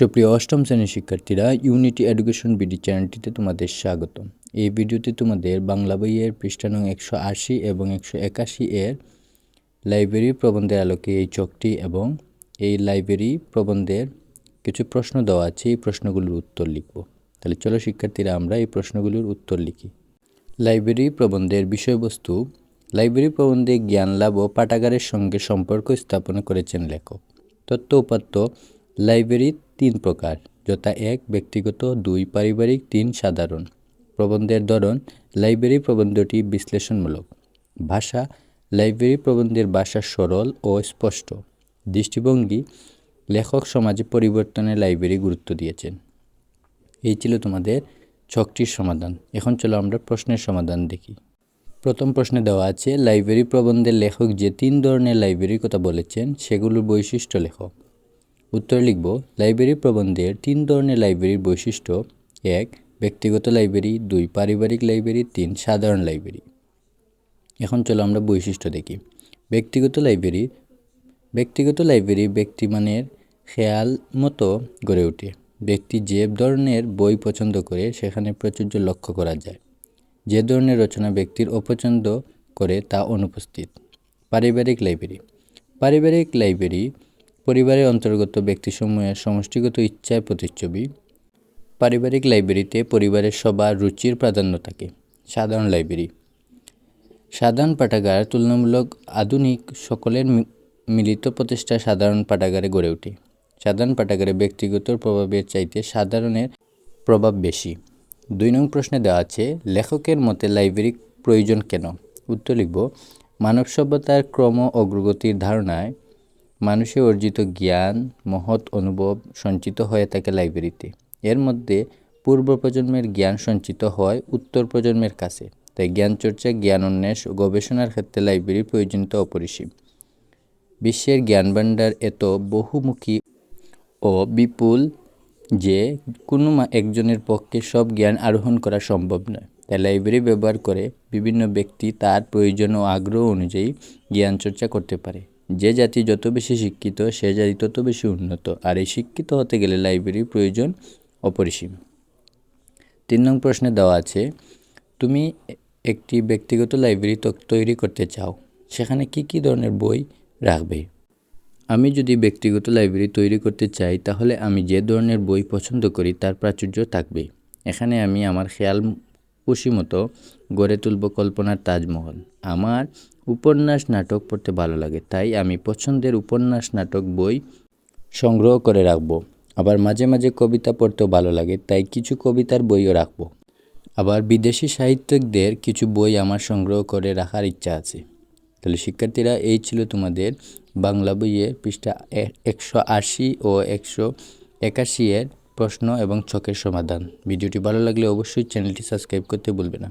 সুপ্রিয় অষ্টম শ্রেণির শিক্ষার্থীরা ইউনিটি এডুকেশন বিডি চ্যানেলটিতে তোমাদের স্বাগত এই ভিডিওতে তোমাদের বাংলা বইয়ের পৃষ্ঠা নং একশো আশি এবং একশো একাশি এর লাইব্রেরি প্রবন্ধের আলোকে এই চকটি এবং এই লাইব্রেরি প্রবন্ধের কিছু প্রশ্ন দেওয়া আছে, এই প্রশ্নগুলোর উত্তর লিখব। তাহলে চলো শিক্ষার্থীরা, আমরা এই প্রশ্নগুলোর উত্তর লিখি। লাইব্রেরি প্রবন্ধের বিষয়বস্তু লাইব্রেরি প্রবন্ধে জ্ঞান, লাভ ও পাঠাগারের সঙ্গে সম্পর্ক স্থাপন করেছেন লেখক। তথ্য উপাত্ত লাইব্রেরি তিন প্রকার, যথা এক, ব্যক্তিগত, দুই, পারিবারিক, তিন, সাধারণ। প্রবন্ধের ধরন, লাইব্রেরি প্রবন্ধটি বিশ্লেষণমূলক। ভাষা, লাইব্রেরি প্রবন্ধের ভাষা সরল ও স্পষ্ট। দৃষ্টিভঙ্গি, লেখক সমাজে পরিবর্তনে লাইব্রেরি গুরুত্ব দিয়েছেন। এই ছিল তোমাদের ছকটির সমাধান। এখন চলো আমরা প্রশ্নের সমাধান দেখি। প্রথম প্রশ্নে দেওয়া আছে, লাইব্রেরি প্রবন্ধের লেখক যে তিন ধরনের লাইব্রেরির কথা বলেছেন, সেগুলোর বৈশিষ্ট্য লেখক। উত্তর লিখব, লাইব্রেরি প্রবন্ধের তিন ধরনের লাইব্রেরির বৈশিষ্ট্য। এক, ব্যক্তিগত লাইব্রেরি। দুই, পারিবারিক লাইব্রেরি। তিন, সাধারণ লাইব্রেরি। এখন চলো আমরা বৈশিষ্ট্য দেখি। ব্যক্তিগত লাইব্রেরি। ব্যক্তিগত লাইব্রেরি ব্যক্তিমানের খেয়াল মতো গড়ে ওঠে। ব্যক্তি যে ধরনের বই পছন্দ করে, সেখানে প্রাচুর্য লক্ষ্য করা যায়। যে ধরনের রচনা ব্যক্তির অপছন্দ করে, তা অনুপস্থিত। পারিবারিক লাইব্রেরি। পারিবারিক লাইব্রেরি পরিবারের অন্তর্গত ব্যক্তিসমূহের সমষ্টিগত ইচ্ছায় প্রতিচ্ছবি। পারিবারিক লাইব্রেরিতে পরিবারের সবার রুচির প্রাধান্য থাকে। সাধারণ লাইব্রেরি। সাধারণ পাঠাগার তুলনামূলক আধুনিক, সকলের মিলিত প্রচেষ্টা সাধারণ পাঠাগারে গড়ে ওঠে। সাধারণ পাঠাগারে ব্যক্তিগত প্রভাবের চাইতে সাধারণের প্রভাব বেশি। দুই নং প্রশ্নে দেওয়া আছে, লেখকের মতে লাইব্রেরি প্রয়োজন কেন? উত্তর লিখব মানব সভ্যতার ক্রম অগ্রগতির ধারণায় মানুষের অর্জিত জ্ঞান, মহৎ অনুভব সঞ্চিত হয়ে থাকে লাইব্রেরিতে। এর মধ্যে পূর্ব প্রজন্মের জ্ঞান সঞ্চিত হয় উত্তর প্রজন্মের কাছে। তাই জ্ঞান চর্চা জ্ঞান অন্বেষ ও গবেষণার ক্ষেত্রে লাইব্রেরির প্রয়োজনীয়তা অপরিসীম। বিশ্বের জ্ঞান ভাণ্ডার এত বহুমুখী ও বিপুল যে কোনো একজনের পক্ষে সব জ্ঞান আরোহণ করা সম্ভব নয়। তাই লাইব্রেরি ব্যবহার করে বিভিন্ন ব্যক্তি তার প্রয়োজন ও আগ্রহ অনুযায়ী জ্ঞান চর্চা করতে পারে। যে জাতি যত বেশি শিক্ষিত, সে জাতি তত বেশি উন্নত। আর এই শিক্ষিত হতে গেলে লাইব্রেরির প্রয়োজন অপরিসীম। তিন নং প্রশ্নে দেওয়া আছে, তুমি একটি ব্যক্তিগত লাইব্রেরি তৈরি করতে চাও, সেখানে কি কি ধরনের বই রাখবে? আমি যদি ব্যক্তিগত লাইব্রেরি তৈরি করতে চাই, তাহলে আমি যে ধরনের বই পছন্দ করি, তার প্রাচুর্য থাকবে। এখানে আমি আমার খেয়াল খুশি মতো গড়ে তুলব কল্পনার তাজমহল। আমার উপন্যাস নাটক পড়তে ভালো লাগে, তাই আমি পছন্দের উপন্যাস নাটক বই সংগ্রহ করে রাখব। আবার মাঝে মাঝে কবিতা পড়তেও ভালো লাগে, তাই কিছু কবিতার বইও রাখব। আবার বিদেশি সাহিত্যিকদের কিছু বই আমার সংগ্রহ করে রাখার ইচ্ছা আছে। তাহলে শিক্ষার্থীরা, এই ছিল তোমাদের বাংলা বইয়ের পৃষ্ঠা একশো আশি ও একশো একাশি এর প্রশ্ন এবং ছকের সমাধান। ভিডিওটি ভালো লাগলে অবশ্যই চ্যানেলটি সাবস্ক্রাইব করতে ভুলবে না।